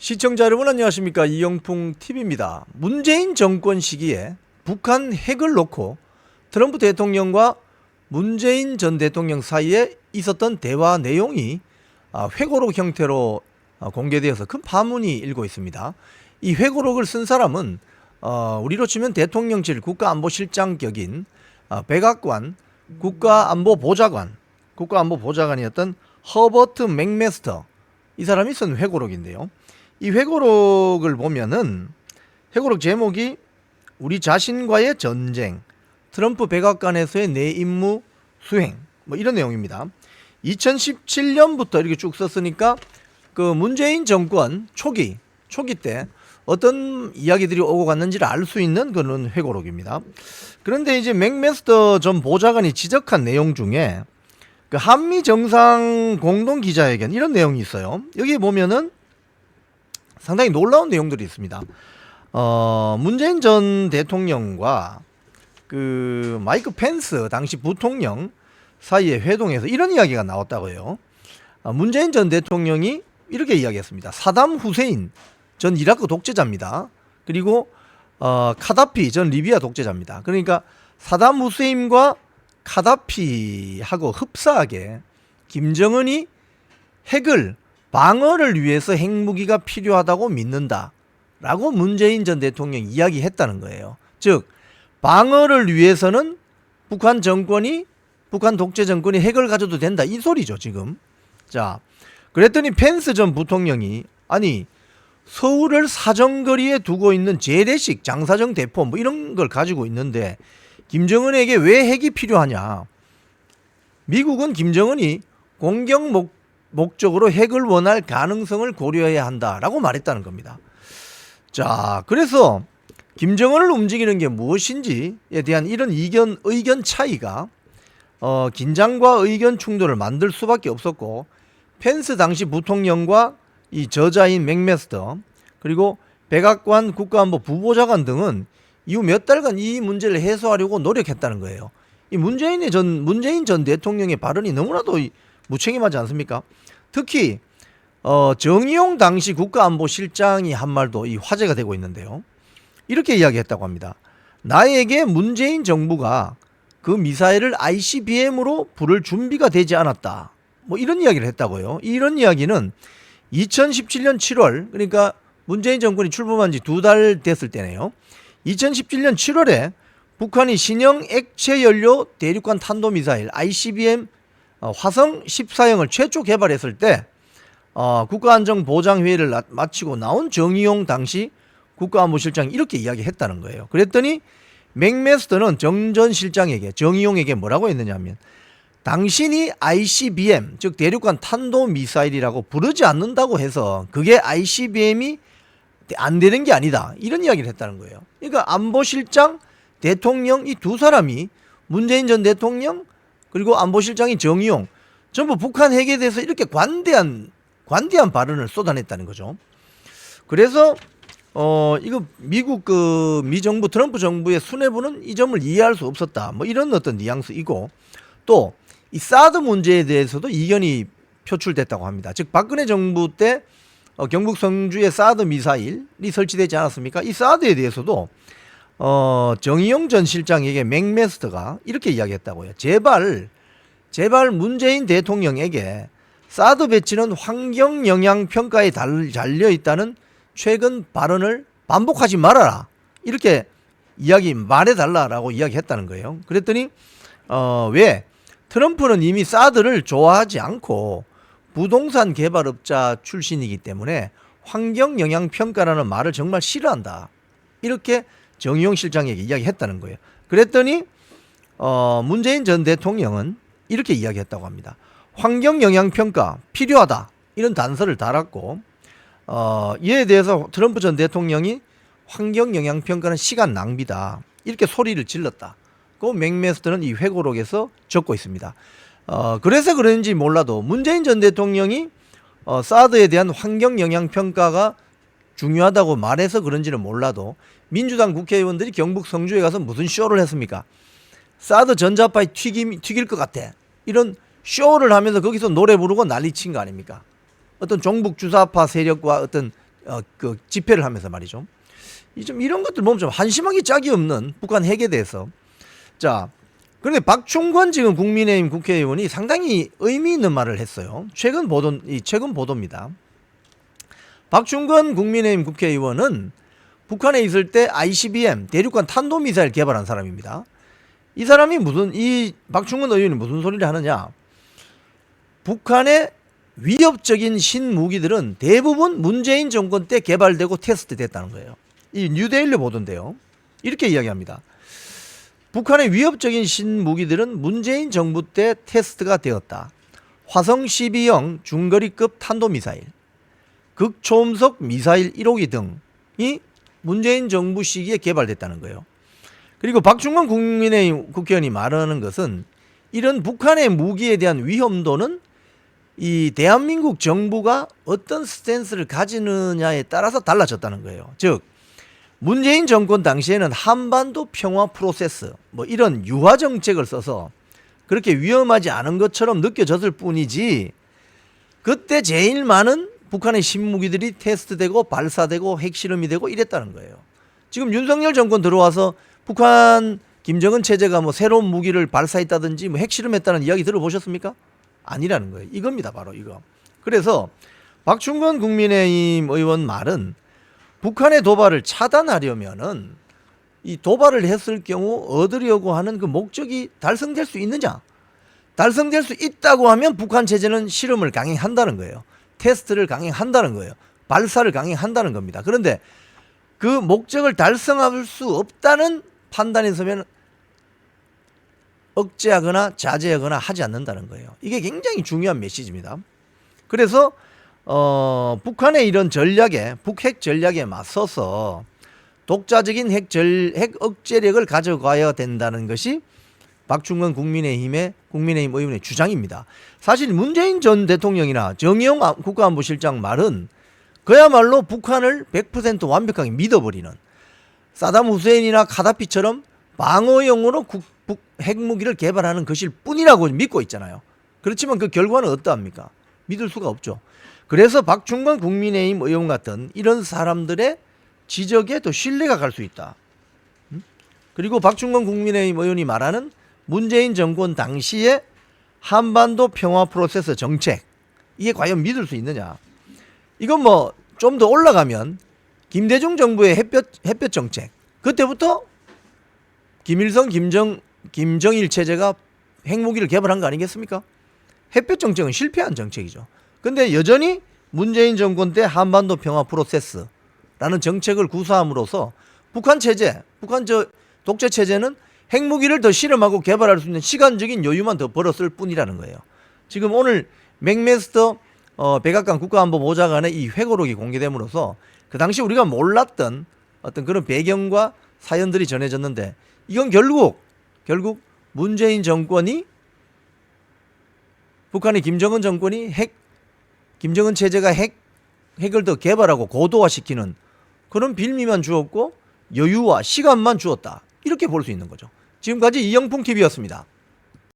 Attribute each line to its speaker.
Speaker 1: 시청자 여러분 안녕하십니까 이영풍 TV입니다. 문재인 정권 시기에 북한 핵을 놓고 트럼프 대통령과 문재인 전 대통령 사이에 있었던 대화 내용이 아, 회고록 형태로 아, 공개되어서 큰 파문이 일고 있습니다. 이 회고록을 쓴 사람은 어, 우리로 치면 대통령실 국가안보실장 격인 아, 백악관 국가안보보좌관 국가안보보좌관이었던 허버트 맥메스터 이 사람이 쓴 회고록인데요. 이 회고록을 보면은 회고록 제목이 우리 자신과의 전쟁, 트럼프 백악관에서의 내 임무 수행, 뭐 이런 내용입니다. 2017년부터 이렇게 쭉 썼으니까 그 문재인 정권 초기, 초기 때 어떤 이야기들이 오고 갔는지를 알 수 있는 그런 회고록입니다. 그런데 이제 맥메스터 전 보좌관이 지적한 내용 중에 그 한미 정상 공동 기자회견 이런 내용이 있어요. 여기 보면은 상당히 놀라운 내용들이 있습니다. 어, 문재인 전 대통령과 그 마이크 펜스 당시 부통령 사이의 회동에서 이런 이야기가 나왔다고요. 어, 문재인 전 대통령이 이렇게 이야기했습니다. 사담 후세인 전 이라크 독재자입니다. 그리고 어, 카다피 전 리비아 독재자입니다. 그러니까 사담 후세인과 카다피하고 흡사하게 김정은이 핵을 방어를 위해서 핵무기가 필요하다고 믿는다 라고 문재인 전 대통령이 이야기했다는 거예요. 즉 방어를 위해서는 북한 정권이 북한 독재 정권이 핵을 가져도 된다 이 소리죠 지금. 자 그랬더니 펜스 전 부통령이 아니 서울을 사정거리에 두고 있는 재래식 장사정 대포 뭐 이런 걸 가지고 있는데 김정은에게 왜 핵이 필요하냐? 미국은 김정은이 공격 목, 목적으로 핵을 원할 가능성을 고려해야 한다라고 말했다는 겁니다. 자, 그래서 김정은을 움직이는 게 무엇인지에 대한 이런 이견 의견 차이가 어, 긴장과 의견 충돌을 만들 수밖에 없었고 펜스 당시 부통령과 이 저자인 맥메스터 그리고 백악관 국가안보 부보좌관 등은 이후 몇 달간 이 문제를 해소하려고 노력했다는 거예요. 이 문재인의 전 문재인 전 대통령의 발언이 너무나도 이- 무책임하지 않습니까? 특히 어, 정의용 당시 국가안보실장이 한 말도 이 화제가 되고 있는데요. 이렇게 이야기했다고 합니다. 나에게 문재인 정부가 그 미사일을 ICBM으로 부를 준비가 되지 않았다. 뭐 이런 이야기를 했다고요. 이런 이야기는 2017년 7월 그러니까 문재인 정권이 출범한 지 두 달 됐을 때네요. 2017년 7월에 북한이 신형 액체 연료 대륙간 탄도 미사일 ICBM 어, 화성 14형을 최초 개발했을 때 어, 국가안전보장회의를 나- 마치고 나온 정의용 당시 국가안보실장이 이렇게 이야기했다는 거예요. 그랬더니 맥메스터는 정전 실장에게 정의용에게 뭐라고 했느냐면 당신이 ICBM 즉 대륙간 탄도 미사일이라고 부르지 않는다고 해서 그게 ICBM이 안 되는 게 아니다 이런 이야기를 했다는 거예요. 그러니까 안보실장 대통령 이 두 사람이 문재인 전 대통령 그리고 안보실장이 정의용 전부 북한 핵에 대해서 이렇게 관대한 관대한 발언을 쏟아냈다는 거죠. 그래서 어 이거 미국 그 미 정부 트럼프 정부의 수뇌부는 이 점을 이해할 수 없었다. 뭐 이런 어떤 뉘앙스이고 또 이 사드 문제에 대해서도 이견이 표출됐다고 합니다. 즉 박근혜 정부 때 어, 경북 성주에 사드 미사일이 설치되지 않았습니까? 이 사드에 대해서도 어, 정의용 전 실장에게 맥메스터가 이렇게 이야기했다고요. 제발 제발 문재인 대통령에게 사드 배치는 환경 영향 평가에 달- 달려 있다는 최근 발언을 반복하지 말아라. 이렇게 이야기 말해 달라라고 이야기했다는 거예요. 그랬더니 어, 왜 트럼프는 이미 사드를 좋아하지 않고 부동산 개발업자 출신이기 때문에 환경 영향 평가라는 말을 정말 싫어한다. 이렇게 정의용 실장에게 이야기했다는 거예요. 그랬더니 어, 문재인 전 대통령은 이렇게 이야기했다고 합니다. 환경 영향 평가 필요하다. 이런 단서를 달았고 어, 이에 대해서 트럼프 전 대통령이 환경 영향 평가는 시간 낭비다. 이렇게 소리를 질렀다. 그 맥메스터는 이 회고록에서 적고 있습니다. 어, 그래서 그런지 몰라도 문재인 전 대통령이 어, 사드에 대한 환경 영향 평가가 중요하다고 말해서 그런지는 몰라도 민주당 국회의원들이 경북 성주에 가서 무슨 쇼를 했습니까? 사드 전자파에 튀김, 튀길 것 같아. 이런 쇼를 하면서 거기서 노래 부르고 난리 친 거 아닙니까? 어떤 종북 주사파 세력과 어떤 어, 그 집회를 하면서 말이죠. 이 좀 이런 것들 보면 좀 한심하기 짝이 없는 북한 핵에 대해서 자 그런데 박충권 지금 국민의힘 국회의원이 상당히 의미 있는 말을 했어요. 최근 보도 이 최근 보도입니다. 박충권 국민의힘 국회의원은 북한에 있을 때 ICBM 대륙간 탄도미사일 개발한 사람입니다. 이 사람이 무슨 이 박충권 의원이 무슨 소리를 하느냐? 북한의 위협적인 신무기들은 대부분 문재인 정권 때 개발되고 테스트됐다는 거예요. 이 뉴데일리 보던데요. 이렇게 이야기합니다. 북한의 위협적인 신무기들은 문재인 정부 때 테스트가 되었다. 화성 12형 중거리급 탄도미사일, 극초음속 미사일 1호기 등이 문재인 정부 시기에 개발됐다는 거예요. 그리고 박중건 국민의힘 국회의원이 말하는 것은 이런 북한의 무기에 대한 위험도는 이 대한민국 정부가 어떤 스탠스를 가지느냐에 따라서 달라졌다는 거예요. 즉 문재인 정권 당시에는 한반도 평화 프로세스 뭐 이런 유화 정책을 써서 그렇게 위험하지 않은 것처럼 느껴졌을 뿐이지 그때 제일 많은 북한의 신무기들이 테스트되고 발사되고 핵실험이 되고 이랬다는 거예요. 지금 윤석열 정권 들어와서 북한 김정은 체제가 뭐 새로운 무기를 발사했다든지 뭐 핵실험했다는 이야기 들어보셨습니까? 아니라는 거예요. 이겁니다, 바로 이거. 그래서 박충건 국민의힘 의원 말은 북한의 도발을 차단하려면은 이 도발을 했을 경우 얻으려고 하는 그 목적이 달성될 수 있느냐? 달성될 수 있다고 하면 북한 체제는 실험을 강행한다는 거예요. 테스트를 강행한다는 거예요. 발사를 강행한다는 겁니다. 그런데 그 목적을 달성할 수 없다는 판단에 서면 억제하거나 자제하거나 하지 않는다는 거예요. 이게 굉장히 중요한 메시지입니다. 그래서 어, 북한의 이런 전략에 북핵 전략에 맞서서 독자적인 핵, 절, 핵 억제력을 가져가야 된다는 것이 박충건 국민의힘의 국민의힘 의원의 주장입니다. 사실 문재인 전 대통령이나 정의용 아- 국가안보실장 말은 그야말로 북한을 100% 완벽하게 믿어버리는 사담 후세인이나 카다피처럼 방어용으로 국, 북 핵무기를 개발하는 것일 뿐이라고 믿고 있잖아요. 그렇지만 그 결과는 어떠합니까? 믿을 수가 없죠. 그래서 박충건 국민의힘 의원 같은 이런 사람들의 지적에 더 신뢰가 갈 수 있다. 음? 그리고 박충건 국민의힘 의원이 말하는 문재인 정권 당시의 한반도 평화 프로세스 정책 이게 과연 믿을 수 있느냐? 이건 뭐 좀 더 올라가면 김대중 정부의 햇볕 햇볕 정책 그때부터 김일성 김정 김정일 체제가 핵무기를 개발한 거 아니겠습니까? 햇볕 정책은 실패한 정책이죠. 근데 여전히 문재인 정권 때 한반도 평화 프로세스라는 정책을 구사함으로써 북한 체제, 북한 저 독재 체제는 핵무기를 더 실험하고 개발할 수 있는 시간적인 여유만 더 벌었을 뿐이라는 거예요. 지금 오늘 맥메스터 어, 백악관 국가안보보좌관의 이 회고록이 공개됨으로써 그 당시 우리가 몰랐던 어떤 그런 배경과 사연들이 전해졌는데 이건 결국 결국 문재인 정권이 북한의 김정은 정권이 핵 김정은 체제가 핵 핵을 더 개발하고 고도화시키는 그런 빌미만 주었고 여유와 시간만 주었다 이렇게 볼 수 있는 거죠. 지금까지 이영풍 TV였습니다.